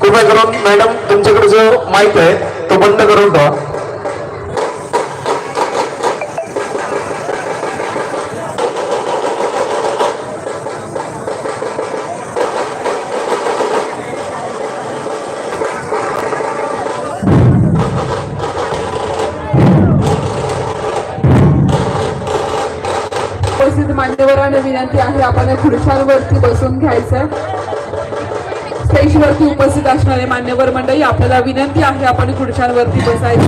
कृपया करून मॅडम तुमच्याकडे जो माईक आहे तो बंद करून ठेवा. उपस्थित मान्यवरांना विनंती आहे आपण खुर्शांवरती बसून घ्यायचं. स्टेजवरती उपस्थित असणारे मान्यवर मंडळी आपल्याला विनंती आहे आपण खुर्शांवरती बसायचं